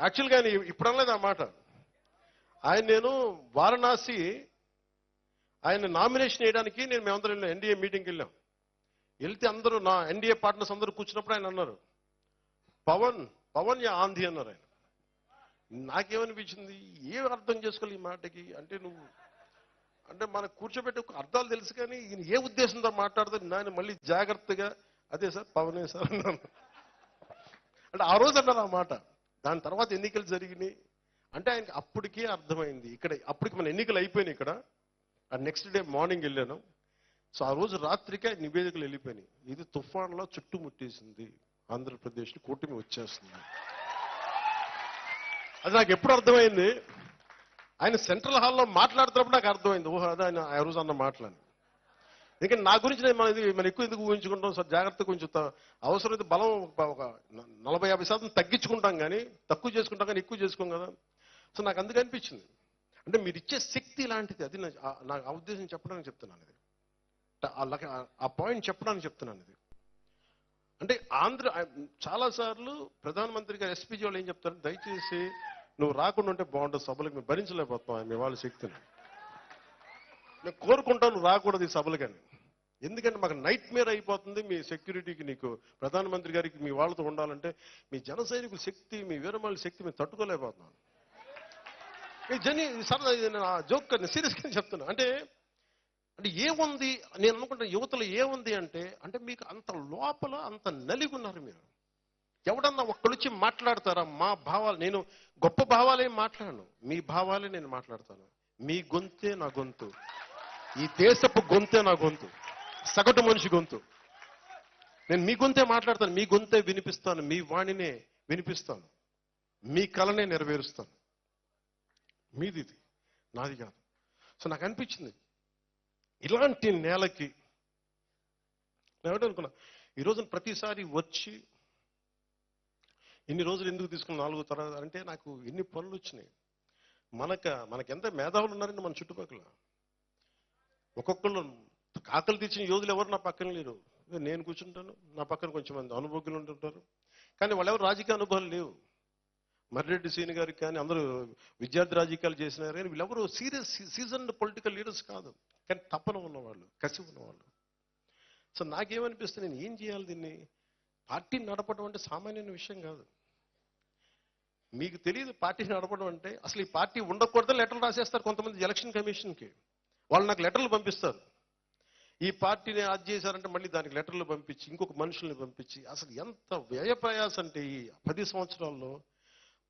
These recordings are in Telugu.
యాక్చువల్గా ఆయన ఇప్పుడు అనలేదు ఆ మాట. ఆయన నేను వారణాసి ఆయన నామినేషన్ వేయడానికి నేను మేమందరం వెళ్ళాం ఎన్డీఏ మీటింగ్కి వెళ్ళాం. వెళ్తే అందరూ నా ఎన్డీఏ పార్ట్నర్స్ అందరూ కూర్చున్నప్పుడు ఆయన అన్నారు పవన్ పవన్ యా ఆంధీ అన్నారు ఆయన. నాకేమనిపించింది? ఏం అర్థం చేసుకోవాలి ఈ మాటకి? అంటే నువ్వు అంటే మనకు కూర్చోబెట్టి ఒక అర్థాలు తెలుసు కానీ ఈయన ఏ ఉద్దేశంతో మాట్లాడతారు? నాయన మళ్ళీ జాగ్రత్తగా అదే సార్ పవనే సార్ అన్నాను అంటే ఆ రోజు అన్నారు ఆ మాట. దాని తర్వాత ఎన్నికలు జరిగినాయి. అంటే ఆయనకి అప్పటికే అర్థమైంది. ఇక్కడ అప్పటికి మన ఎన్నికలు అయిపోయినాయి ఇక్కడ. ఆ నెక్స్ట్ డే మార్నింగ్ వెళ్ళాను. సో ఆ రోజు రాత్రికే నివేదికలు వెళ్ళిపోయినాయి. ఇది తుఫాన్లో చుట్టుముట్టేసింది ఆంధ్రప్రదేశ్లో కూటమి వచ్చేస్తుంది. అది నాకు ఎప్పుడు అర్థమైంది? ఆయన సెంట్రల్ హాల్లో మాట్లాడుతున్నప్పుడు నాకు అర్థమైంది. ఓహో అదే ఆయన ఆ రోజు అన్న మాట్లాడి ఎందుకంటే నా గురించి నేను మనం మనం ఎక్కువ ఎందుకు ఊహించుకుంటాం? సార్ జాగ్రత్తగా కొంచెం అవసరమైతే బలం ఒక- ఒక నలభై యాభై శాతం తగ్గించుకుంటాం కానీ తక్కువ చేసుకుంటాం కానీ ఎక్కువ చేసుకోం కదా. సో నాకు అందుకు అనిపించింది. అంటే మీరు ఇచ్చే శక్తి లాంటిది అది నా ఆ- ఉద్దేశం చెప్పడానికి చెప్తున్నాను ఇది. ఆ ఆ పాయింట్ చెప్పడానికి చెప్తున్నాను ఇది. అంటే ఆంధ్ర చాలా సార్లు ప్రధానమంత్రి గారు ఎస్పీజీ వాళ్ళు ఏం చెప్తారు? దయచేసి నువ్వు రాకుండా ఉంటే బాగుంటుంది. సభలకు మేము భరించలేకపోతాం మీ వాళ్ళ శక్తిని. నేను కోరుకుంటాను నువ్వు రాకూడదు ఈ సభలు కానీ ఎందుకంటే మాకు నైట్ మేర్ అయిపోతుంది మీ సెక్యూరిటీకి నీకు ప్రధానమంత్రి గారికి మీ వాళ్ళతో ఉండాలంటే మీ జన సైనికుల శక్తి మీ వీరమాల శక్తి మేము తట్టుకోలేకపోతున్నాను ఈ జని సరదా ఇది నేను జోక్ సీరియస్గా చెప్తున్నా. అంటే అంటే ఏముంది నేను అనుకుంటున్న యువతలో ఏముంది అంటే అంటే మీకు అంత లోపల అంత నలిగున్నారు మీరు. ఎవడన్నా ఒక్కడొచ్చి మాట్లాడతారా? మా భావాలు నేను గొప్ప భావాలే మాట్లాడను. మీ భావాలే నేను మాట్లాడతాను. మీ గొంతే నా గొంతు. ఈ దేశపు గొంతే నా గొంతు. సగటు మనిషి గొంతు. నేను మీ గొంతే మాట్లాడతాను మీ గొంతే వినిపిస్తాను మీ వాణినే వినిపిస్తాను మీ కలనే నెరవేరుస్తాను. మీది ఇది నాది కాదు. సో నాకు అనిపించింది ఇలాంటి నేలకి నేను అనుకున్నా ఈ రోజున ప్రతిసారి వచ్చి ఇన్ని రోజులు ఎందుకు తీసుకున్న నాలుగు తర్వాత అంటే నాకు ఎన్ని పనులు వచ్చినాయి. మనక మనకెంత మేధావులు ఉన్నారండి మన చుట్టుపక్కల? ఒక్కొక్కళ్ళు ఆకలి తీర్చిన యోధులు ఎవరు నా పక్కన లేరు. నేను కూర్చుంటాను. నా పక్కన కొంచెం మంది అనుభోగ్యులు ఉంటుంటారు. కానీ వాళ్ళెవరు రాజకీయ అనుభవాలు లేవు. మర్రెడ్డి సీని గారికి కానీ అందరూ విద్యార్థి రాజకీయాలు చేసినారు కానీ వీళ్ళెవరు సీరియస్ సీజన్ పొలిటికల్ లీడర్స్ కాదు. కానీ తప్పన ఉన్నవాళ్ళు కసి ఉన్నవాళ్ళు. సో నాకేమనిపిస్తుంది నేను ఏం చేయాలి దీన్ని? పార్టీని నడపడం అంటే సామాన్యమైన విషయం కాదు. మీకు తెలియదు పార్టీని నడపడం అంటే అసలు ఈ పార్టీ ఉండకూడదని లెటర్లు రాసేస్తారు కొంతమంది ఎలక్షన్ కమిషన్కి. వాళ్ళు నాకు లెటర్లు పంపిస్తారు. ఈ పార్టీని అది చేశారంటే మళ్ళీ దానికి లెటర్లు పంపించి ఇంకొక మనుషుల్ని పంపించి అసలు ఎంత వ్యయ ప్రయాసం అంటే ఈ పది సంవత్సరాల్లో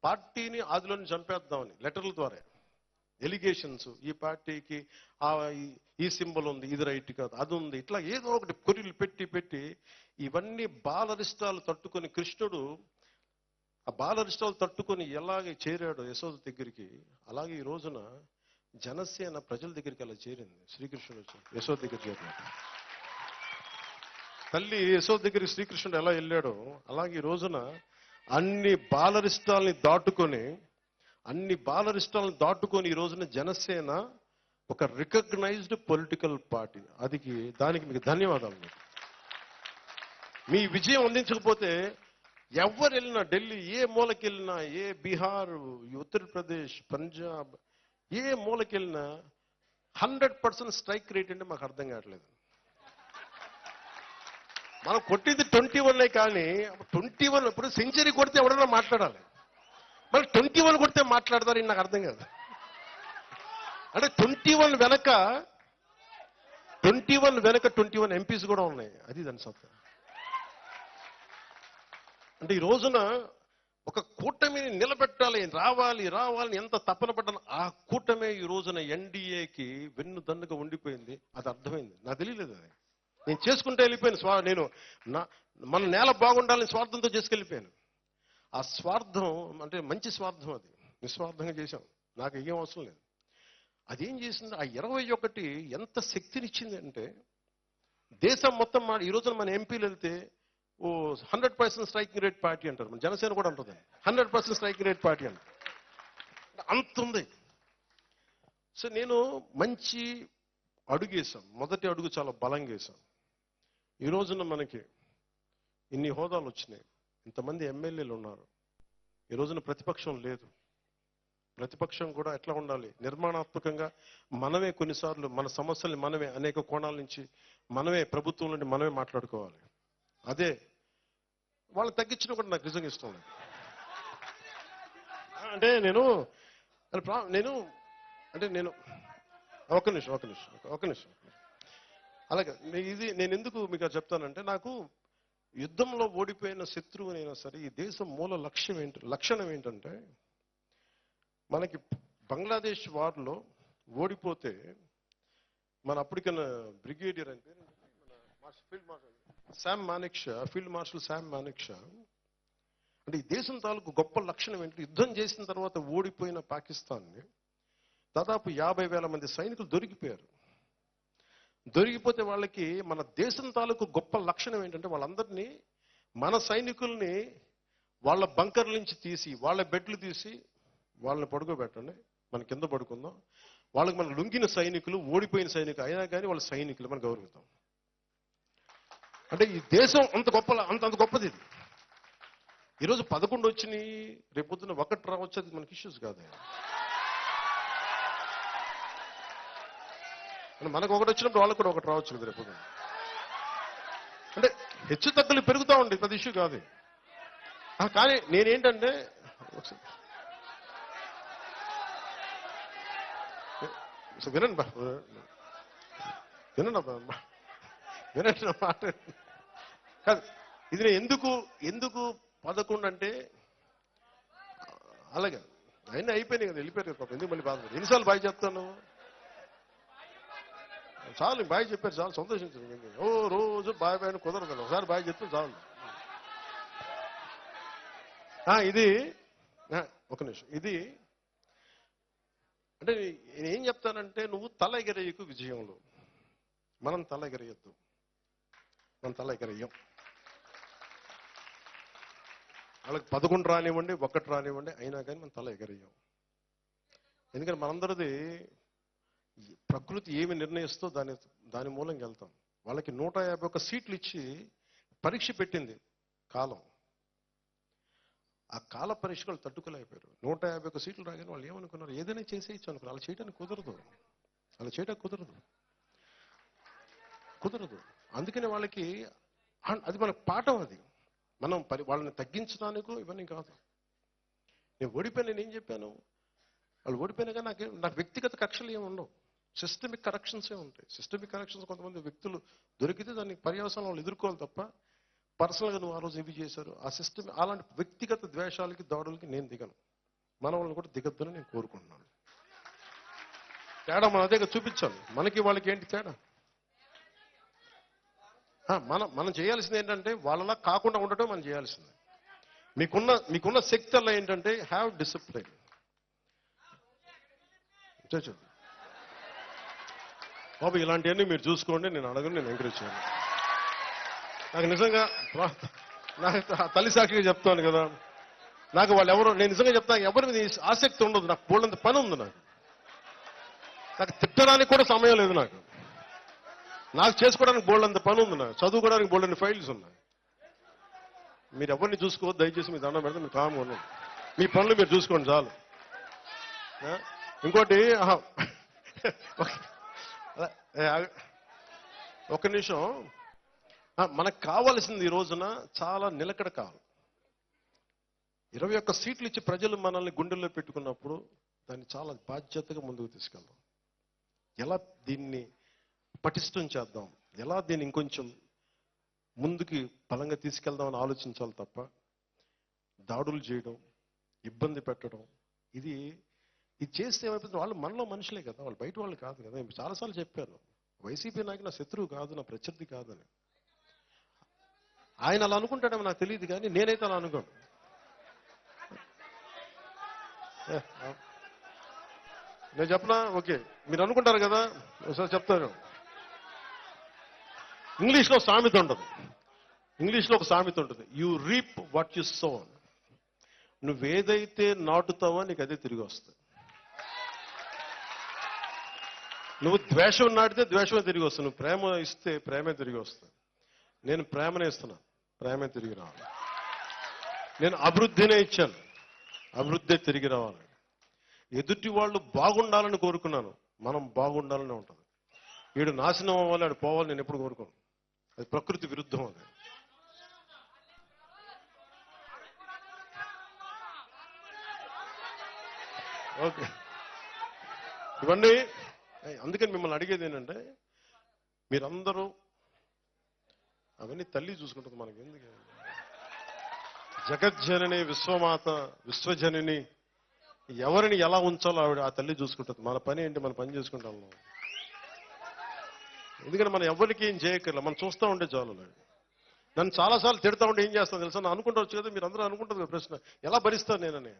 పార్టీని ఆదిలోని చంపేద్దామని లెటర్ల ద్వారా. ఎలిగేషన్స్ ఈ పార్టీకి ఆ ఈ- సింబల్ ఉంది ఇది రైట్ కాదు అది ఉంది ఇట్లా ఏదో ఒకటి కొరిలు పెట్టి పెట్టి ఇవన్నీ బాలరిష్టాలు తట్టుకొని కృష్ణుడు ఆ బాలరిష్టాలు తట్టుకొని ఎలాగే చేరాడు యశోద దగ్గరికి అలాగే ఈ రోజున జనసేన ప్రజల దగ్గరికి అలా చేరింది. శ్రీకృష్ణుడు వచ్చి యశోద్ దగ్గర చేరినట్టు తల్లి యశోద్ దగ్గరికి శ్రీకృష్ణుడు ఎలా వెళ్ళాడో అలాగే ఈ రోజున అన్ని బాలరిష్టాల్ని దాటుకొని అన్ని బాలరిష్టాలను దాటుకొని ఈ రోజున జనసేన ఒక రికగ్నైజ్డ్ పొలిటికల్ పార్టీ. అది దానికి మీకు ధన్యవాదాలు. మీకు. మీ విజయం అందించకపోతే ఎవరు వెళ్ళినా ఢిల్లీ ఏ మూలకి వెళ్ళినా ఏ బీహార్ ఉత్తరప్రదేశ్ పంజాబ్ ఏ మూలకి వెళ్ళినా హండ్రెడ్ పర్సెంట్ స్ట్రైక్ రేట్ అంటే మాకు అర్థం కావట్లేదు. మనం కొట్టింది ట్వంటీ వన్ కానీ ట్వంటీ వన్ ఇప్పుడు సెంచరీ కొడితే ఎవడన్నా మాట్లాడాలి. మరి ట్వంటీ వన్ కొడితే మాట్లాడతారు నాకు అర్థం కాదు. అంటే ట్వంటీ వన్ వెనక ట్వంటీ వన్ వెనక ట్వంటీ వన్ ఎంపీస్ కూడా ఉన్నాయి. అది దాని సత్తా అంటే ఈ రోజున ఒక కూటమిని నిలబెట్టాలి రావాలి రావాలని ఎంత తపన పడ్డాను ఆ కూటమే ఈ రోజున ఎన్డీఏకి వెన్ను దన్నుగా ఉండిపోయింది. అది అర్థమైంది. నాకు తెలియలేదు అది. నేను చేసుకుంటే వెళ్ళిపోయాను స్వా నేను నా మన నేల బాగుండాలని స్వార్థంతో చేసుకెళ్ళిపోయాను. ఆ స్వార్థం అంటే మంచి స్వార్థం అది. నిస్వార్థంగా చేశాం. నాకు ఏం అవసరం లేదు. అదేం చేసింది? ఆ ఇరవై ఒకటి ఎంత శక్తినిచ్చింది అంటే దేశం మొత్తం మా ఈ రోజున మన ఎంపీలు వెళ్తే ఓ hundred percent striking rate party అంటారు. మన జనసేన కూడా అంటుంది. Hundred percent striking rate party అంటారు అంత ఉంది. సో నేను మంచి అడుగు వేసాను మొదటి అడుగు చాలా బలంగా వేసాను ఈ రోజున మనకి ఇన్ని హోదాలు వచ్చినాయి. ఇంతమంది ఎమ్మెల్యేలు ఉన్నారు. ఈ రోజున ప్రతిపక్షం లేదు. ప్రతిపక్షం కూడా ఎట్లా ఉండాలి? నిర్మాణాత్మకంగా మనమే కొన్నిసార్లు మన సమస్యల్ని మనమే అనేక కోణాల నుంచి మనమే ప్రభుత్వం నుండి మనమే మాట్లాడుకోవాలి. అదే. వాళ్ళు తగ్గించిన కూడా నాకు నిజంగా ఇష్టం లేదు. అంటే నేను ప్రా- నేను అంటే నేను ఒక నిమిషం ఒక నిమిషం ఒక నిమిషం. అలాగే ఇది నేను ఎందుకు మీకు చెప్తానంటే నాకు యుద్ధంలో ఓడిపోయిన శత్రువునైనా సరే ఈ దేశం మూల లక్ష్యం ఏంటి లక్షణం ఏంటంటే మనకి బంగ్లాదేశ్ వార్లో ఓడిపోతే మన అప్పటికైనా బ్రిగేడియర్ అని పేరు field marshal. Sam Manik field marshal Sam Manik అంటే ఈ దేశం తాలూకు గొప్ప లక్షణం ఏంటి? యుద్ధం చేసిన తర్వాత ఓడిపోయిన పాకిస్తాన్ని దాదాపు యాభై వేల మంది సైనికులు దొరికిపోయారు. దొరికిపోతే వాళ్ళకి మన దేశం తాలూకు గొప్ప లక్షణం ఏంటంటే వాళ్ళందరినీ మన సైనికుల్ని వాళ్ళ బంకర్ల నుంచి తీసి వాళ్ళ బెడ్లు తీసి వాళ్ళని పడుకోబెట్టండి. మన కింద పడుకుందాం. వాళ్ళకి మన లొంగిన సైనికులు ఓడిపోయిన సైనికులు అయినా కానీ వాళ్ళ సైనికులు మనం గౌరవిద్దాం. అంటే ఈ దేశం అంత గొప్ప అంత అంత గొప్పది ఇది. ఈరోజు పదకొండు వచ్చినాయి రేపొద్దున ఒకటి రావచ్చు అది మనకి ఇష్యూస్ కాదు. మనకు ఒకటి వచ్చినప్పుడు వాళ్ళకు కూడా ఒకటి రావచ్చు కదా రేపు అంటే హెచ్చు తగ్గులు పెరుగుతూ ఉండే పెద్ద ఇష్యూ కాదు. కానీ నేనేంటంటే వినండి బా వినండి. అబ్బా. వినండి మాట. కాదు ఇది నేను ఎందుకు ఎందుకు పదకొండు అంటే అలాగే. అయినా అయిపోయినాయి కదా వెళ్ళిపోయారు కదా ఎందుకు మళ్ళీ బాధపడి ఎన్నిసార్లు బాగా చెప్తాను? చాలు బాగా చెప్పారు చాలు సంతోషించండి. ఓ రోజు బాయ్ బాయ్ అని కుదరదు ఒకసారి బాగా చెప్తే చాలు. ఇది ఒక నిమిషం. ఇది అంటే నేను ఏం చెప్తానంటే నువ్వు తల ఎగరేయకు విజయంలో. మనం తల ఎగరేయద్దు. మనం తల ఎగరేయం వాళ్ళకి పదకొండు రానివ్వండి ఒకటి రానివ్వండి అయినా కానీ మనం తల ఎగరేయం ఎందుకంటే మనందరిది ప్రకృతి ఏమి నిర్ణయిస్తో దాని దాని మూలంగా వెళ్తాం. వాళ్ళకి నూట యాభై ఒక్క సీట్లు ఇచ్చి పరీక్ష పెట్టింది కాలం. ఆ కాల పరీక్షలు తట్టుకోలేకపోయారు. నూట యాభై ఒక్క సీట్లు రాగానే వాళ్ళు ఏమనుకున్నారు? ఏదైనా చేసేయచ్చు అనుకున్నారు. అలా చేయడానికి కుదరదు. అలా చేయడానికి కుదరదు. కుదరదు. అందుకని వాళ్ళకి అది మనకు పాఠం అది. మనం పరి వాళ్ళని తగ్గించడానికి ఇవన్నీ కాదు. నేను ఓడిపోయిన నేను ఏం చెప్పాను? వాళ్ళు ఓడిపోయినాక నాకు నాకు వ్యక్తిగత కక్షలు ఏమి ఉండవు. సిస్టమిక్ కరెక్షన్సే ఉంటాయి. సిస్టమిక్ కరెక్షన్స్ కొంతమంది వ్యక్తులు దొరికితే దాన్ని పర్యవసానం వాళ్ళు ఎదుర్కోవాలి తప్ప పర్సనల్గా నువ్వు ఆ రోజు ఇవి చేశారు? ఆ సిస్టమ్ అలాంటి వ్యక్తిగత ద్వేషాలకి దాడులకి నేను దిగను. మన వాళ్ళని కూడా దిగద్దని నేను కోరుకుంటున్నాను. తేడా మన దగ్గర చూపించాలి. మనకి వాళ్ళకి ఏంటి తేడా? మనం మనం చేయాల్సింది ఏంటంటే వాళ్ళలా కాకుండా ఉండటం మనం చేయాల్సింది. మీకున్న మీకున్న శక్తి అలా ఏంటంటే హ్యావ్ డిసిప్లిన్ చూడండి బాబు ఇలాంటివన్నీ మీరు చూసుకోండి నేను అడగను నేను ఎంకరేజ్ చేయను. నాకు నిజంగా నాకు తల్లి సాక్షిగా చెప్తాను కదా. నాకు వాళ్ళు ఎవరు నేను నిజంగా చెప్తాను ఎవరి మీద ఆసక్తి ఉండదు. నాకు బోళ్ళంత పని ఉంది నాకు. నాకు తిట్టడానికి కూడా సమయం లేదు నాకు. నాకు చేసుకోవడానికి బోళ్ళంత పని ఉంది నాకు. చదువుకోవడానికి అన్ని ఫైల్స్ ఉన్నాయి. మీరు ఎవరిని చూసుకోవద్దు దయచేసి మీ దండం పెడితే మీరు కామ్గా ఉన్నాం మీ పనులు మీరు చూసుకోండి చాలు. ఇంకోటి ఒక- నిమిషం. మనకు కావాల్సింది ఈ రోజున చాలా నిలకడ కావాలి ఇరవై ఒక్క సీట్లు ఇచ్చి ప్రజలు మనల్ని గుండెల్లో పెట్టుకున్నప్పుడు దాన్ని చాలా బాధ్యతగా ముందుకు తీసుకెళ్దాం. ఎలా దీన్ని పటిష్టం చేద్దాం. ఎలా దీన్ని ఇంకొంచెం ముందుకి బలంగా తీసుకెళ్దామని ఆలోచించాలి తప్ప దాడులు చేయడం ఇబ్బంది పెట్టడం ఇది ఇది చేస్తే ఏమైపోతుంది? వాళ్ళు మనలో మనుషులే కదా వాళ్ళు బయట వాళ్ళు కాదు కదా. చాలాసార్లు చెప్పాను వైసీపీ నాకు నా శత్రువు కాదు నా ప్రత్యర్థి కాదని ఆయన అలా అనుకుంటాడేమో నాకు తెలియదు కానీ నేనైతే అలా అనుకోను. ఏ, నేను చెప్పనా? ఓకే. మీరు అనుకుంటారు కదా? ఒకసారి చెప్తాను. ఇంగ్లీష్లో సామెత ఉండదు. ఇంగ్లీష్లో ఒక సామెత ఉంటుంది. యు రీప్ వాట్ యు నువ్వు నువ్వేదైతే నాటుతావో నీకు అదే తిరిగి వస్తుంది. నువ్వు ద్వేషం నాటితే ద్వేషమే తిరిగి వస్తుంది. నువ్వు ప్రేమ ఇస్తే ప్రేమే తిరిగి వస్తుంది. నేను ప్రేమనే ఇస్తున్నా ప్రేమే తిరిగి రావాలి. నేను అభివృద్ధినే ఇచ్చాను. అభివృద్ధి తిరిగి రావాలి. ఎదుటి వాళ్ళు బాగుండాలని కోరుకున్నాను. మనం బాగుండాలని ఉంటుంది. వీడు నాశనం అవ్వాలి ఆడు పోవాలి నేను ఎప్పుడు కోరుకోను. అది ప్రకృతి విరుద్ధం అది. ఓకే. ఇవ్వండి. అందుకని మిమ్మల్ని అడిగేది ఏంటంటే మీరందరూ అవన్నీ తల్లి చూసుకుంటుంది మనకి ఎందుకు? జగజ్జనని విశ్వమాత విశ్వజనని ఎవరిని ఎలా ఉంచాలో ఆవిడ ఆ తల్లి చూసుకుంటుంది. మన పని ఏంటి? మన పని చేసుకుంటాం ఎందుకంటే మనం ఎవరికి ఏం చేయక్కర్లే మనం చూస్తూ ఉంటే చాలు నన్ను చాలాసార్లు తిడతా ఉంటే ఏం చేస్తాను తెలుసా? నన్ను కదా మీరు అందరూ అనుకుంటుంది కదా ప్రశ్న. ఎలా భరిస్తాను నేనని?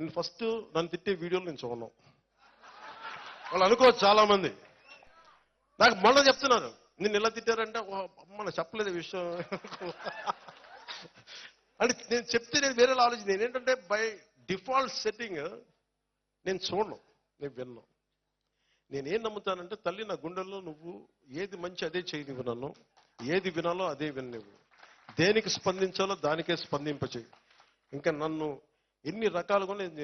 నేను ఫస్ట్ నన్ను తిట్టే వీడియోలు నేను చూడను. వాళ్ళు అనుకోవచ్చు చాలా మంది నాకు మళ్ళీ చెప్తున్నారు. నిన్ను ఎలా తిట్టారంటే మన చెప్పలేదు విషయం. అంటే నేను చెప్తే నేను వేరే ఆలోచన నేనేంటంటే బై డిఫాల్ట్ సెట్టింగ్ నేను చూడను. నేను విన్నాను నేనేం నమ్ముతానంటే తల్లి నా గుండెల్లో నువ్వు ఏది మంచి అదే చేయనివ్వు నన్ను. ఏది వినాలో అదే విననివ్వు. దేనికి స్పందించాలో దానికే స్పందింపచేయి. ఇంకా నన్ను ఎన్ని రకాలుగా నేను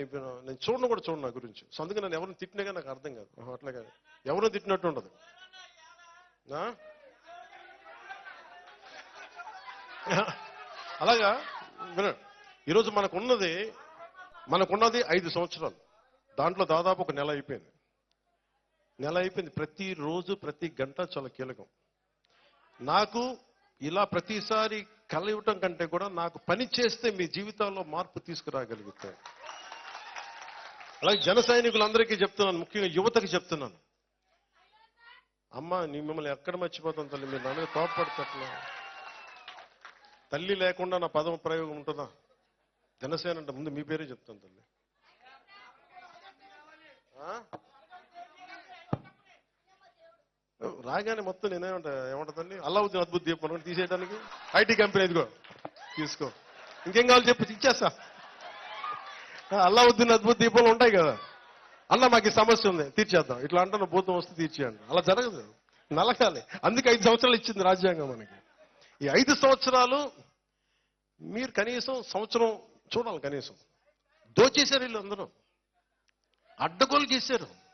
నేను చూడను కూడా చూడను నా గురించి. సో అందుకే నన్ను ఎవరిని తిట్టినాగా నాకు అర్థం కాదు. అట్లా కాదు. ఎవరిని తిట్టినట్టు ఉండదు. అలాగా? వినండి ఈరోజు మనకున్నది మనకున్నది ఐదు సంవత్సరాలు. దాంట్లో దాదాపు ఒక నెల అయిపోయింది. నెల అయిపోయింది. ప్రతిరోజు ప్రతి గంట చాలా కీలకం. నాకు ఇలా ప్రతిసారి కలవటం కంటే కూడా నాకు పని చేస్తే మీ జీవితాల్లో మార్పు తీసుకురాగలుగుతాయి అలాగే జన సైనికులందరికీ చెప్తున్నాను ముఖ్యంగా యువతకి చెప్తున్నాను. అమ్మ నీ మిమ్మల్ని ఎక్కడ మర్చిపోతాను తల్లి? మీరు నా మీద కోపపడతట్లా? తల్లి లేకుండా నా పదం ప్రయోగం ఉంటుందా? జనసేన అంటే ముందు మీ పేరే చెప్తాను తల్లి. ఆ? రాగానే మొత్తం నేనేమంటా ఏమంటా తల్లి అల్లావుద్దీన్ అద్భుత దీపం తీసేయడానికి ఐటీ కంపెనీ ఇదిగో. తీసుకో. ఇంకేం కావాలి చెప్పి ఇచ్చేస్తా. అల్లావుద్దీన్ అద్భుత దీపాలు ఉంటాయి కదా. అన్న మాకు ఈ సమస్య ఉంది. తీర్చేద్దాం. ఇట్లా అంటున్న భూతం వస్తే తీర్చేయండి. అలా జరగదు. నలగాలి. అందుకే ఐదు సంవత్సరాలు ఇచ్చింది రాజ్యాంగం మనకి. ఈ ఐదు సంవత్సరాలు మీరు కనీసం సంవత్సరం చూడాలి కనీసం. దోచేశారు వీళ్ళు అందరూ. అడ్డగోలు చేశారు.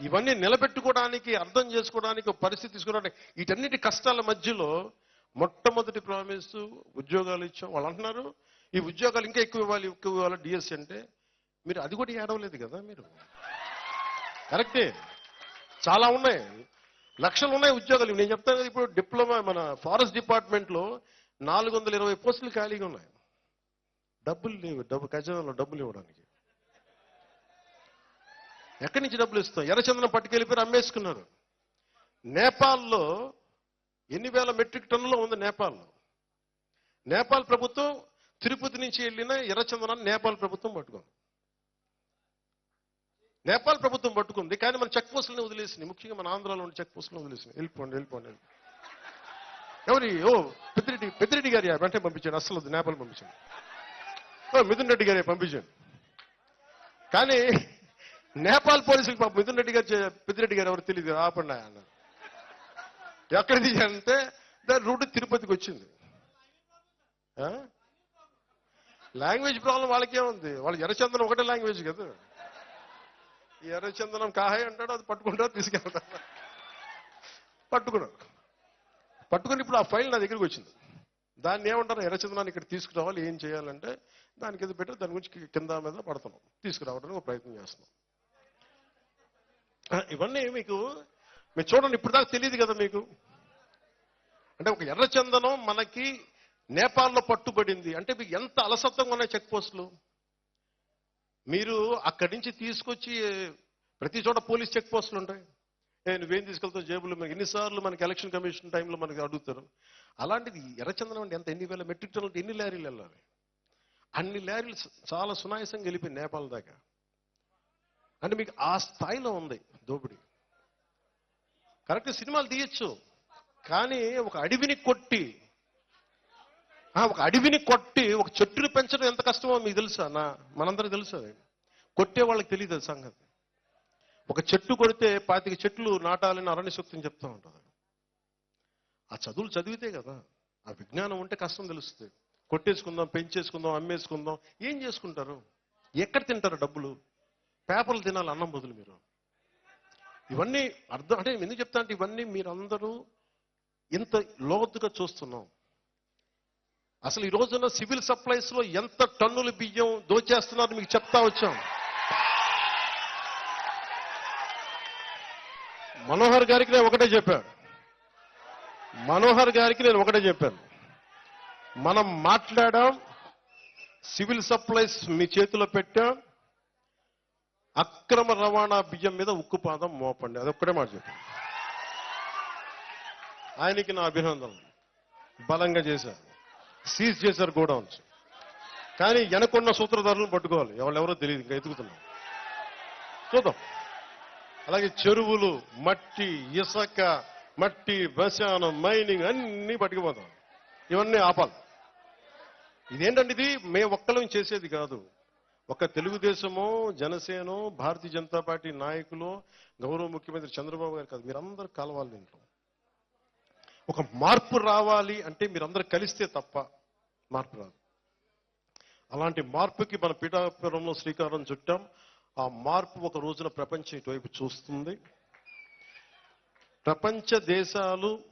ఇవన్నీ నిలబెట్టుకోవడానికి అర్థం చేసుకోవడానికి పరిస్థితి తీసుకోవడానికి వీటన్నిటి కష్టాల మధ్యలో మొట్టమొదటి ప్రామిస్ ఉద్యోగాలు ఇచ్చాం. వాళ్ళు అంటున్నారు ఈ ఉద్యోగాలు ఇంకా ఎక్కువ ఇవ్వాలి ఎక్కువ ఇవ్వాలి డిఎస్సి అంటే మీరు అది కూడా ఏడవలేదు కదా మీరు? కరెక్టే. చాలా ఉన్నాయి. లక్షలు ఉన్నాయి ఉద్యోగాలు. నేను చెప్తాను కదా ఇప్పుడు డిప్లొమా మన ఫారెస్ట్ డిపార్ట్మెంట్లో నాలుగు వందల ఇరవై పోస్టులు ఖాళీగా ఉన్నాయి. డబ్బులు లేవు డబ్బు ఖజానాలో డబ్బులు ఇవ్వడానికి. ఎక్కడి నుంచి డబ్బులు ఇస్తాం ఎర్రచందనం పట్టుకెళ్ళిపోయి అమ్మేసుకున్నారు. నేపాల్లో ఎన్ని వేల మెట్రిక్ టన్నులో ఉంది నేపాల్లో? నేపాల్ ప్రభుత్వం తిరుపతి నుంచి వెళ్ళిన ఎర్రచందనాన్ని నేపాల్ ప్రభుత్వం పట్టుకుంది. నేపాల్ ప్రభుత్వం పట్టుకుంది కానీ మన చెక్ పోస్టులను వదిలేసింది. ముఖ్యంగా మన ఆంధ్రాలో ఉన్న చెక్ పోస్టులను వదిలేసింది. వెళ్ళిపోండి వెళ్ళిపోండి ఎవరి ఓ పెద్దిరెడ్డి పెద్దిరెడ్డి గారి వెంటనే పంపించండి. అసలు నేపాల్ పంపించండి. ఓ మిథున్ రెడ్డి గారి పంపించండి. కానీ నేపాల్ పోలీసులకు పాప మిథున్ రెడ్డి గారు చే- గారు ఎవరు తెలియదు ఆపండి ఆయన ఎక్కడ తీయాలంటే దాని రూట్ తిరుపతికి వచ్చింది. లాంగ్వేజ్ ప్రాబ్లం వాళ్ళకే ఉంది. వాళ్ళు ఎర్రచందనం ఒకటే లాంగ్వేజ్ కదా. ఈ ఎర్రచందనం కాహాయ్ అంటాడు అది పట్టుకుంటారు తీసుకెళ్తారు పట్టుకున్నాడు. పట్టుకుని ఇప్పుడు ఆ ఫైల్ నా దగ్గరికి వచ్చింది. దాన్ని ఏమంటారు? ఎర్రచందనాన్ని ఇక్కడ తీసుకురావాలి ఏం చేయాలంటే దానికి ఏదో పెట్టి దాని గురించి కింద మీద పడుతున్నాం. తీసుకురావడానికి ఒక ప్రయత్నం చేస్తున్నాం. ఇవన్నీ మీకు మీరు చూడండి ఇప్పుడు దాకా తెలియదు కదా మీకు. అంటే ఒక ఎర్రచందనం మనకి నేపాల్లో పట్టుబడింది. అంటే మీకు ఎంత అలసత్వంగా ఉన్నాయి చెక్ పోస్టులు? మీరు అక్కడి నుంచి తీసుకొచ్చి ప్రతి చోట పోలీస్ చెక్ పోస్టులు ఉంటాయి. ఏ నువ్వేం తీసుకెళ్తావు జేబులు? మనకి ఎన్నిసార్లు మనకి ఎలక్షన్ కమిషన్ టైంలో మనకి అడుగుతారు. అలాంటిది ఎర్రచందనం అంటే ఎంత ఎన్ని వేల మెట్రిక్ టన్నులు ఎన్ని లారీలు వెళ్ళాలి? అన్ని లారీలు చాలా సునాయాసంగా వెళ్ళిపోయి నేపాల్ దాకా. అంటే మీకు ఆ స్థాయిలో ఉంది దోపిడీ. కరెక్ట్ సినిమాలు తీయచ్చు కానీ ఒక అడవిని కొట్టి ఒక అడవిని కొట్టి ఒక చెట్టుని పెంచడం ఎంత కష్టమో మీకు తెలుసా? నా మనందరికి తెలుసు అది. కొట్టే వాళ్ళకి తెలియదు సంగతి. ఒక చెట్టు కొడితే పాతిక చెట్లు నాటాలని అరణ్య శక్తిని చెప్తా ఉంటుంది ఆ చదువులు చదివితే కదా ఆ విజ్ఞానం ఉంటే కష్టం తెలుస్తుంది. కొట్టేసుకుందాం పెంచేసుకుందాం అమ్మేసుకుందాం ఏం చేసుకుంటారు? ఎక్కడ తింటారు డబ్బులు? పేపర్లు తినాలి అన్నం బదులు మీరు. ఇవన్నీ అర్థం అంటే ఎందుకు చెప్తా అంటే ఇవన్నీ మీరందరూ ఇంత లోతుగా చూస్తున్నాం. అసలు ఈ రోజున సివిల్ సప్లైస్లో ఎంత టన్నుల బియ్యం దోచేస్తున్నారు మీకు చెప్తా వచ్చాం. మనోహర్ గారికి నేను ఒకటే చెప్పాను. మనోహర్ గారికి నేను ఒకటే చెప్పాను. మనం మాట్లాడాం సివిల్ సప్లైస్ మీ చేతిలో పెట్టాం అక్రమ రవాణా బియ్యం మీద ఉక్కుపాదం మోపండి. అదొక్కడే మాట చెప్పండి ఆయనకి నా అభినందనలు. బలంగా చేశారు. సీజ్ చేశారు గోడౌన్స్. కానీ వెనకున్న సూత్రధారులను పట్టుకోవాలి. ఎవరెవరో తెలియదు ఇంకా ఎతుకుతున్నాం చూద్దాం. అలాగే చెరువులు మట్టి ఇసక మట్టి బశానం మైనింగ్ అన్నీ పట్టుకుపోతాం. ఇవన్నీ ఆపాలి. ఇదేంటంటే ఇది? మేము ఒక్కలం చేసేది కాదు. ఒక తెలుగుదేశమో జనసేనో భారతీయ జనతా పార్టీ నాయకులు గౌరవ ముఖ్యమంత్రి చంద్రబాబు గారు కాదు మీరందరూ కలవాలి దీంట్లో. ఒక మార్పు రావాలి అంటే మీరందరూ కలిస్తే తప్ప మార్పు రాదు. అలాంటి మార్పుకి మన పీఠాపురంలో శ్రీకారం చుట్టాం. ఆ మార్పు ఒక రోజున ప్రపంచం ఇటువైపు చూస్తుంది. ప్రపంచ దేశాలు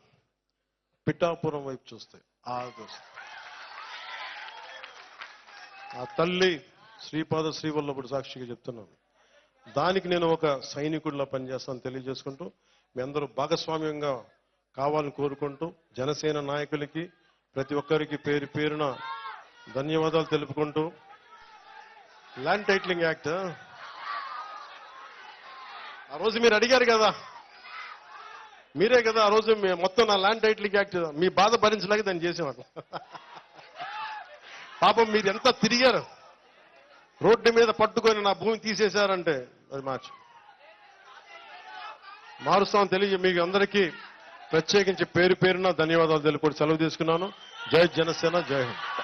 పిఠాపురం వైపు చూస్తాయి. ఆ ఆ తల్లి శ్రీపాద శ్రీవల్లభుడు సాక్షిగా చెప్తున్నాను. దానికి నేను ఒక సైనికుడిలా పనిచేస్తాను తెలియజేసుకుంటూ మీ అందరూ భాగస్వామ్యంగా కావాలని కోరుకుంటూ జనసేన నాయకులకి ప్రతి ఒక్కరికి పేరు పేరున ధన్యవాదాలు తెలుపుకుంటూ ల్యాండ్ టైటిలింగ్ యాక్ట్. ఆ రోజు మీరు అడిగారు కదా మీరే కదా ఆ రోజు మొత్తం నా ల్యాండ్ టైటిలింగ్ యాక్ట్ మీ బాధ భరించలేక దాన్ని చేసేవాడు పాపం మీరు ఎంత తిరిగారు? రోడ్డు మీద పట్టుకొని నా భూమి తీసేశారంటే అది మార్చు. మారుస్తాం తెలియ మీకు అందరికీ ప్రత్యేకించి పేరు పేరున ధన్యవాదాలు తెలుపుకొని సెలవు తీసుకున్నాను. జై జనసేన జై హింద్.